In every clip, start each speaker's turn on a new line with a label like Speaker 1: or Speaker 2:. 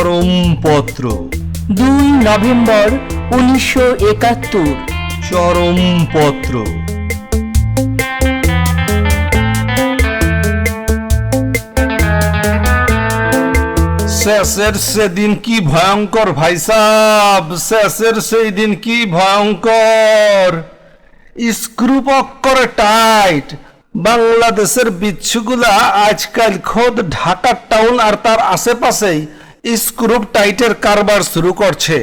Speaker 1: চরমপত্র
Speaker 2: দুই নভেম্বর উনিশশো একাত্তর।
Speaker 1: চরমপত্র শেষের সেদিন কি ভয়ঙ্কর ভাই সাব শেষের সেই দিন কি ভয়ঙ্কর। স্ক্রু করে টাইট বাংলাদেশের বিচ্ছুগুলা আজকাল খোদ ঢাকা টাউন আর তার আশেপাশেই। স্ক্রুপ টাইটের কারবার শুরু করছে।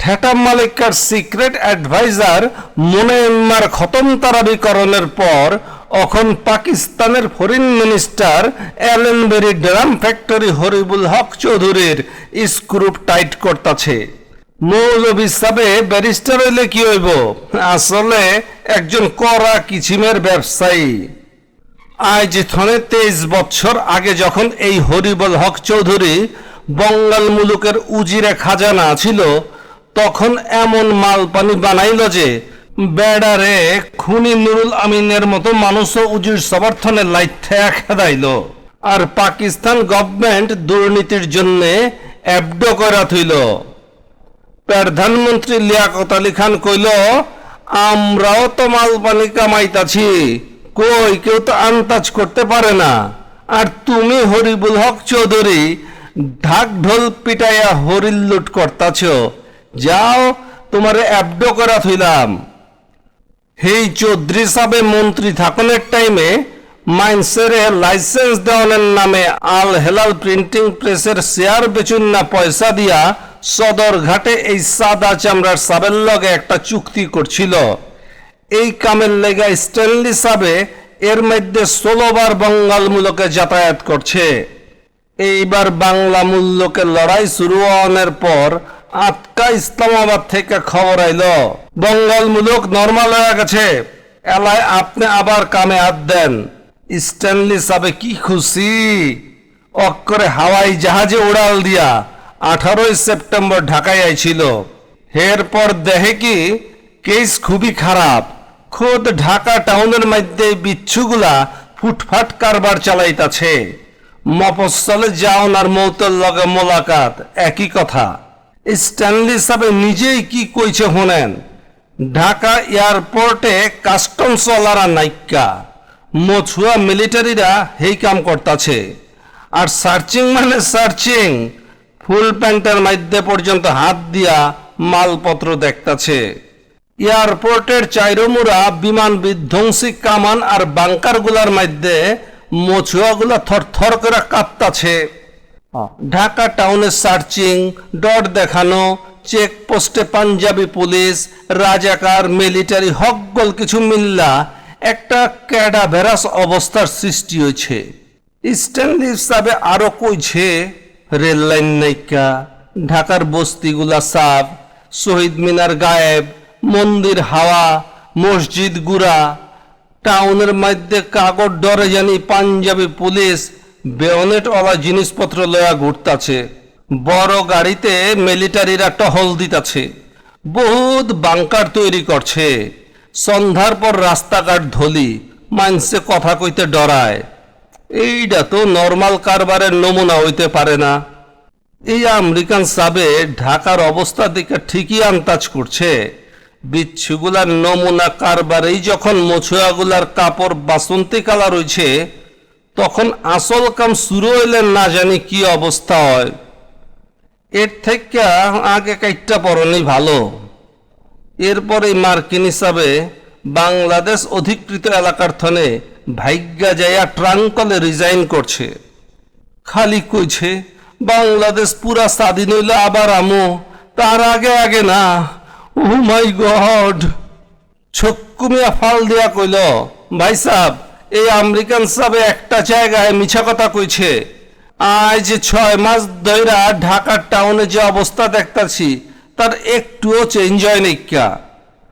Speaker 1: ঠেটা মালিকার সিক্রেট অ্যাডভাইজার মোনেম্মার খতম তারাবিকরণের পর এখন পাকিস্তানের ফরেন মিনিস্টার অ্যালেনবেরি ড্রাম ফ্যাক্টরি হরিবুল হক চৌধুরীর স্ক্রুপ টাইট করতেছে। মৌলবী সাবে ব্যারিস্টার হইলে কি হইব? আসলে একজন করা কিছিমের ব্যবসায়ী। আজ থনে তেইশ বছর আগে যখন এই হরিবল হক চৌধুরী বঙ্গাল মুলুকের উজিরে খাজানা ছিল, তখন এমন মালপানি বানাইল যে বেড়ারে খুনি নুরুল আমিনের মতো মানুষও উজির সমর্থনে লাইথে খেদাইল। আর পাকিস্তান গভর্নমেন্ট দুর্নীতির জন্যে অ্যাবডো করা থইল। প্রধানমন্ত্রী লিয়াকত আলী খান কইল, আমরাও তো মালপানি কামাইতাছি, কই কেউ তো আন্তাজ করতে পারে না। আর তুমি হরিবুল হক চৌধুরী ঢাক ঢোল পিটাইয়া হরিল লুট করতাছ। যাও, তোমারে অ্যাবডো করা থইলাম। হেই চৌধুরী সাবে মন্ত্রী থাকনের টাইমে মাইন্সেরে লাইসেন্স দেওয়ানের নামে আল হেলাল প্রিন্টিং প্রেসের শেয়ার বেচুন না পয়সা দিয়া সদর ঘাটে এই সাদা চামড়ার সাবের লগে একটা চুক্তি করছিল। এই কামের লেগা স্ট্যানলি সাবে এর মধ্যে ষোলোবার বঙ্গাল মূলকে যাতায়াত করছে। এইবার বাংলা মূল্যকে লড়াই শুরু হওয়ার পর আটকা ইসলামাবাদ থেকে খবর আইল। বঙ্গাল মূলক নর্মাল হয়ে গেছে। এলায় আপনি আবার কামে হাত দেন। স্ট্যানলি সাবে কি খুশি? অক্ষরে হাওয়াই জাহাজে উড়াল দিয়া আঠারোই সেপ্টেম্বর ঢাকায় আইছিল। এরপর দেহে কি কেস খুবই খারাপ। খোদ ঢাকা টাউনের মধ্যে বিচ্ছুগুলা ফুটফাট কারবার চালাইতাছে। মফস্বলে যাওন আর মৌতের লগে মোলাকাত। একই কথা। স্ট্যানলি সাহেব নিজেই কি কইছে শোনেন? ঢাকা এয়ারপোর্টে কাস্টমস ওয়ালারা নাইকা মছুয়া মিলিটারিরা হেই কাম করতাছে। আর সার্চিং মানে সার্চিং। ফুল প্যান্টের মধ্যে পর্যন্ত হাত দিয়া মালপত্র দেখতাছে। এয়ারপোর্টের চাইরমুরা বিমান বিধ্বংসী কামান আর বাংকারগুলার মধ্যে মছুয়াগুলা থরথর করে কাঁপতাছে। ঢাকা টাউনে সার্চিং ডট দেখানো চেকপোস্টে পাঞ্জাবি পুলিশ রাজাকার মিলিটারি হকগল কিছু মিল্লা একটা ক্যাডাভেরাস অবস্থার সৃষ্টি হয়েছে। স্ট্যানলি হিসাবে আরও কইছে রেল লাইন নাইকা ঢাকার বস্তিগুলা সাফ শহীদ মিনার গায়েব মন্দির হাওয়া মসজিদ গুড়া টাউনের মধ্যে কাগজ ডরে জানি পাঞ্জাবি পুলিশ, বেয়নেটওয়ালা জিনিসপত্র লয়া ঘুরতাছে। বড় গাড়িতে মিলিটারিরা টহল দিতাছে। বহুত বাংকার তৈরি করছে। সন্ধ্যার পর রাস্তাঘাট ধলি, মানসে কথা কইতে ডরায়। এইটা তো নর্মাল কারবারের নমুনা হইতে পারে না। এই আমেরিকান সাবে ঢাকার অবস্থা দিকে ঠিকই আন্দাজ করছে। বিচ্ছুগুলার নমুনা কারবারেই যখন মছুয়াগুলার কাপড় বাসন্তী কালার রয়েছে তখন আসল কাম শুরু হইলে না জানি কি অবস্থা হয়। এর থেকে আগে কাইটটা পরনই ভালো। এরপরে মার্কিন হিসাবে বাংলাদেশ অধিকৃত এলাকার থনে ভাগ্যা যাইয়া ট্রাঙ্কলে রিজাইন করছে। খালি কইছে, বাংলাদেশ পুরা স্বাধীন হইলে আবার আমো, তার আগে আগে না। ও মাই গড। ছক্কুমিয়া ফাল দিয়া কইল, ভাই সাহ এই আমেরিকান সাবে একটা জায়গায় মিছা কথা কইছে। আজ ছয় মাস ধইরা ঢাকার টাউনে যে অবস্থা দেখতাছি, তার একটুও চেঞ্জ হয় নাইকা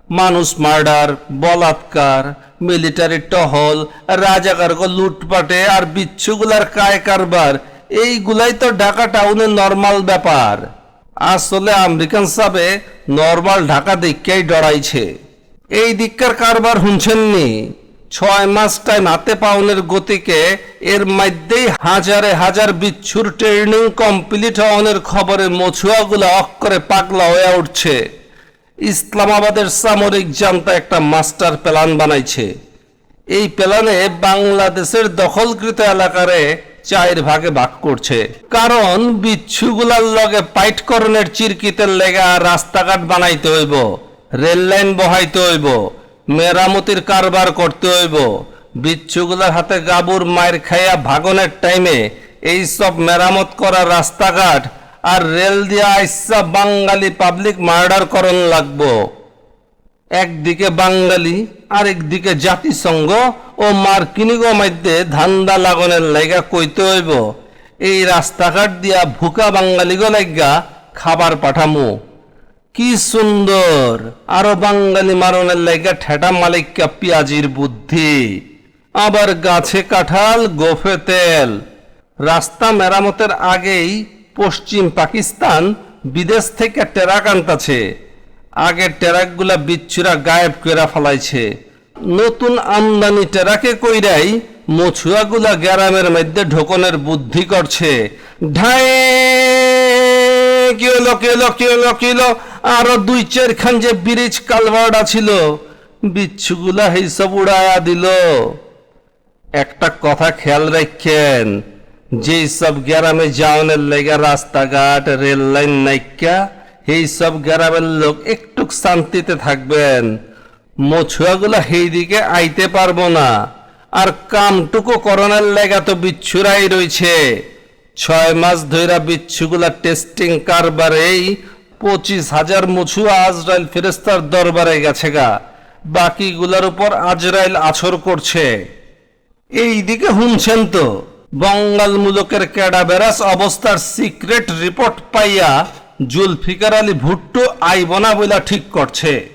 Speaker 1: মানুষ মার্ডার, বলাৎকার, মিলিটারি টহল, রাজাকার লুটপাটে আর বিচ্ছুগুলার কায় কারবার, এইগুলাই তো ঢাকা টাউনের নর্মাল ব্যাপার। আসলে আমেরিকান সাবে নর্মাল ঢাকা দিককেই ডরাইছে। এই দিককার কারবার শুনছেননি ছয় মাস টাইম হাতে পাউনের গতিকে এর মধ্যেই হাজারে হাজার বিচ্ছুর ট্রেনিং কমপ্লিট হওয়ার খবরে মছুয়াগুলা অক্ষরে পাগলা হয়ে উঠছে। ইসলামাবাদের সামরিক জান্তা একটা মাস্টার প্ল্যান বানাইছে। এই প্ল্যানে বাংলাদেশের দখলকৃত এলাকারে চার ভাগে ভাগ করছে। কারণ বিচ্ছুগুলার লগে পাইটকরণের চিরকিতের লেগা রাস্তাঘাট বানাইতে হইব, রেল লাইন বহাইতে হইব, মেরামতির কারবার করতে হইব। বিচ্ছুগুলার হাতে গাবুর মায়ের খাইয়া ভাগনের টাইমে এই সব মেরামত করা রাস্তাঘাট আর রেল দিয়া আইসা বাঙালি পাবলিক মার্ডার করণ লাগবো। একদিকে বাঙালি আরেকদিকে জাতিসংঘ ও মার্কিনিগো মধ্যে ধান্দা লাগনের লাইগা কইতে হইব। এই রাস্তাঘাট দিয়া ভুকা বাঙালিগো লাইগা খাবার পাঠামু। কি সুন্দর! আরও বাঙালি মারনের লাইগা ঠেটা মালিককা পিয়াজির বুদ্ধি। আবার গাছে কাঁঠাল, গোফে তেল। রাস্তা মেরামতের আগেই পশ্চিম পাকিস্তান বিদেশ থেকে টেরাক আনতাছে। আগের টেরাকগুলা বিচ্ছুরা গায়েব করে ফেলাইছে। নতুন আমদানি টেরাকে কইরাই মছুয়াগুলা গ্যারামের মধ্যে ঢোকনের বুদ্ধি করছে। ঢাই কি হলো কি হলো কি হলো কি আরও দুই চারখান যে ব্রিজ কালভার্ট ছিল বিচ্ছুগুলা এই সব উড়ায়া দিল। একটা কথা খেয়াল রাখেন যে সব গ্রামে যাওয়ানের লেগা রাস্তাঘাট রেল লাইন নাইকা এই সব গ্রামের লোক একটু শান্তিতে থাকবেন। মছুয়াগুলা সেই দিকে আইতে পারব না। আর কামটুকু করোনার লেগা তো বিচ্ছুরাই রয়েছে ছয় মাস ধইরা বিচ্ছুগুলা টেস্টিং কারবারেই পঁচিশ হাজার মছুয়া আজরাইল ফেরেস্তার দরবারে গেছে গা। বাকিগুলার উপর আজরাইল আছর করছে। এই দিকে শুনছেন তো। বঙ্গাল মুলকের ক্যাডাবেরাস অবস্থার সিক্রেট রিপোর্ট পাইয়া জুলফিকার আলী ভুট্টো আইবনা বইলা ঠিক করছে।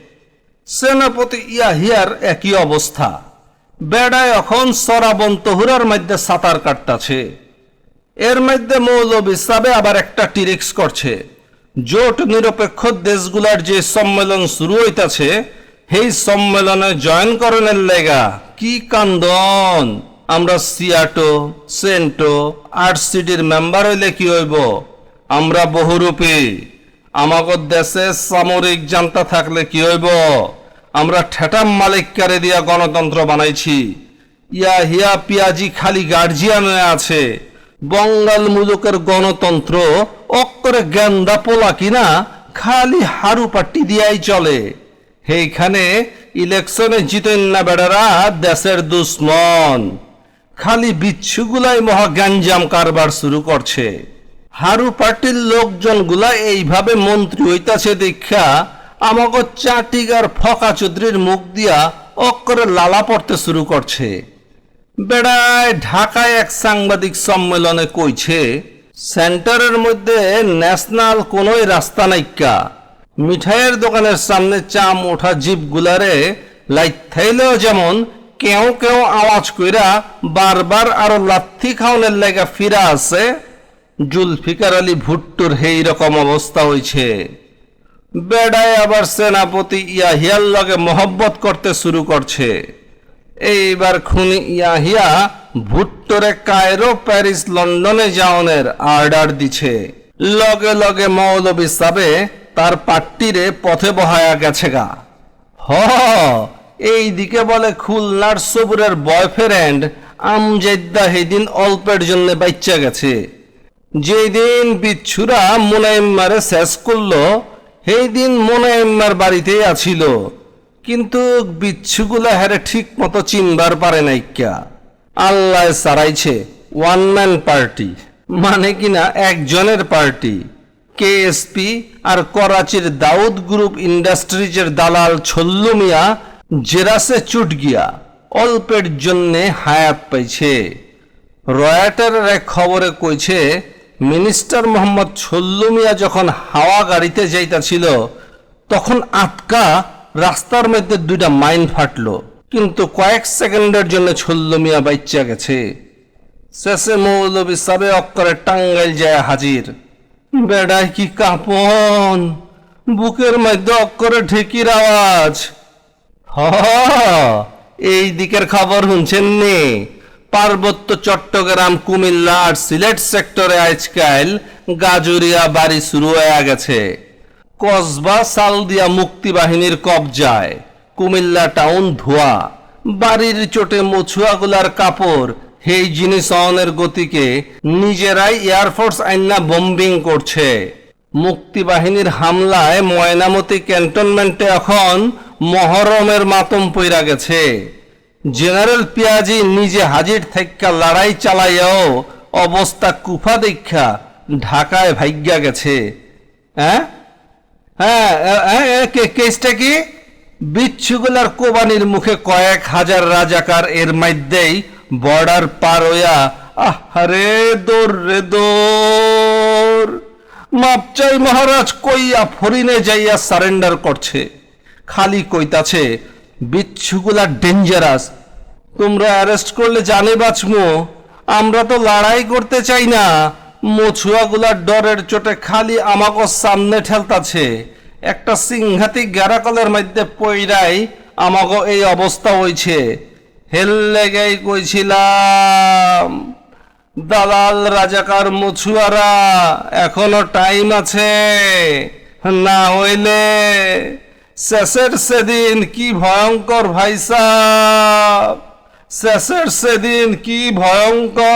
Speaker 1: সেনাপতি ইয়াহিয়ার একই অবস্থা। বেড়ায় এখন সরাবন তহুরার মধ্যে সাঁতার কাটতাছে। এর মধ্যে মৌলবী সাবে আবার একটা টিরিক্স করছে। জোট নিরপেক্ষ দেশগুলার যে সম্মেলন শুরু হইতাছে, সেই সম্মেলনে জয়েন করণের লেগা কি কান্দন? আমরা সিয়াটো, সেন্টো আরসিডির মেম্বার হইলে কি হইব? আমরা বহুরূপী। আমাগর দেশে সামরিক জান্তা থাকলে কি হইব? আমরা ঠেটাম মালিককারে দিয়া গণতন্ত্র বানাইছি। ইয়া হিয়া পিয়াজি খালি গার্জিয়ান আছে। বঙ্গাল মুলুকের গণতন্ত্র অক্করে গেন্দা পোলা কিনা খালি হারু পাট্টি দিয়াই চলে। সেইখানে ইলেকশনে জিতেন না বেড়ারা দেশের দুশ্মন। খালি বিচ্ছুগুলাই মহা গ্যাঞ্জাম কারবার শুরু করছে। হারু পার্টির লোকজনগুলা এইভাবে মন্ত্রী হইতাছে দীক্ষা আমাকে চাটিগার ফকা চৌধুরীর মুখ দিয়া অক্ষরে লালা পড়তে শুরু করছে। বেড়ায় ঢাকায় এক সাংবাদিক সম্মেলনে কইছে, সেন্টারের মধ্যে ন্যাশনাল কোনোই রাস্তা নাইকা মিঠাইয়ের দোকানের সামনে চাম ওঠা জিপগুলারে লাইট থাইলেও যেমন কেউ কেউ আওয়াজ কইরা বারবার আরও লাথি খাওনের লেগা ফিরা আছে জুলফিকার আলী ভুট্টোর সেই রকম অবস্থা হইছে। বেড়ায় আবার সেনাপতি ইয়াহিয়ার লগে মহব্বত করতে শুরু করছে। এইবার খুনি ইয়াহিয়া ভুট্টোরে কায়রো, প্যারিস, লন্ডনে যাওনের অর্ডার দিছে। লগে লগে মৌলবী সাবে তার পাট্টিরে পথে বহায়া গেছে গা। হ এই দিকে বলে খুলনার সবুরের বয়ফ্রেন্ড আমজেদ্দা হেদিন অল্পের জন্য বাচ্চা গেছে। যেদিন বিচ্ছুরা মোনাইম্মারে শেষ করল সেই দিন মোনাইম্মার বাড়িতেই আছিল। কিন্তু বিচ্ছুগুলা হেরে ঠিক মতো চিনবার পারে নাই ক্যা। আল্লাহ সারাইছে ওয়ান ম্যান পার্টি মানে কিনা একজনের পার্টি কেএসপি আর করাচির দাউদ গ্রুপ ইন্ডাস্ট্রিজের দালাল ছল্লু মিয়া জেরাসে চুট গিয়া অল্পের জন্যে হায়াত পাইছে। রয়াটারের এক খবরে কইছে মিনিস্টার মোহাম্মদ ছল্লু মিয়া যখন হাওয়া গাড়িতে যাইতাছিল তখন আটকা রাস্তার মধ্যে দুইটা মাইন ফাটলো। কিন্তু কয়েক সেকেন্ডের জন্য ছল্লু মিয়া বাইচ্চা গেছে। শেষে মৌলবী সাবে অক্করে টাঙ্গাইল যায় হাজির। বেড়ায় কি কাঁপন? বুকের মধ্যে অক্করে ঢেকির আওয়াজ। হ এই দিকের খবর শুনছেন নে? পার্বত্য চট্টগ্রাম, কুমিল্লা আর সিলেট সেক্টরে আজকাল গাজরিয়া বাড়ি শুরু হয়ে গেছে। কসবা সালদিয়া মুক্তি বাহিনীর কবজায়, কুমিল্লা টাউন ধোয়া। বাড়ির চোটে মছুয়াগুলার কাপড়, সেই জিনিস অনের গতিকে নিজেরাই এয়ারফোর্স আইনা বম্বিং করছে। মুক্তিবাহিনীর হামলায় ময়নামতি ক্যান্টনমেন্টে এখন মহরমের মাতম পইরা গেছে। জেনারেল পিয়াজি নিজে হাজির থাইকা লড়াই চালাইয়াও অবস্থা কুফা দীক্ষা ঢাকায় ভাগ্যা গেছে। হ্যাঁ? হ্যাঁ কেসটা কি? বিচ্ছুগুলার কোবানির মুখে কয়েক হাজার রাজাকার এর মধ্যেই বর্ডার পার হইয়া আহারে দোর রে দোর। মাপচাই মহারাজ, কইয়া ফরিনে যাইয়া সারেন্ডার করছে। খালি কইতাছে, বিচ্ছুগুলা ডেঞ্জারাস তোমরা অ্যারেস্ট করলে জানে বাঁচমু। আমরা তো লড়াই করতে চাই না। মছুয়াগুলার ডরের চোটে খালি আমাকে সামনে ঠেলতাছে। একটা সিংহাতি গ্যারাকলের মধ্যে পইরাই আমাকে এই অবস্থা হইছে। হেললে গেই কইছিলাম, দালাল রাজাকার মছুয়ারা, এখনও টাইম আছে। না হইলে শেষের সেদিন কি ভয়ঙ্কর ভাই সাহ শেষের সেদিন কি ভয়ঙ্কর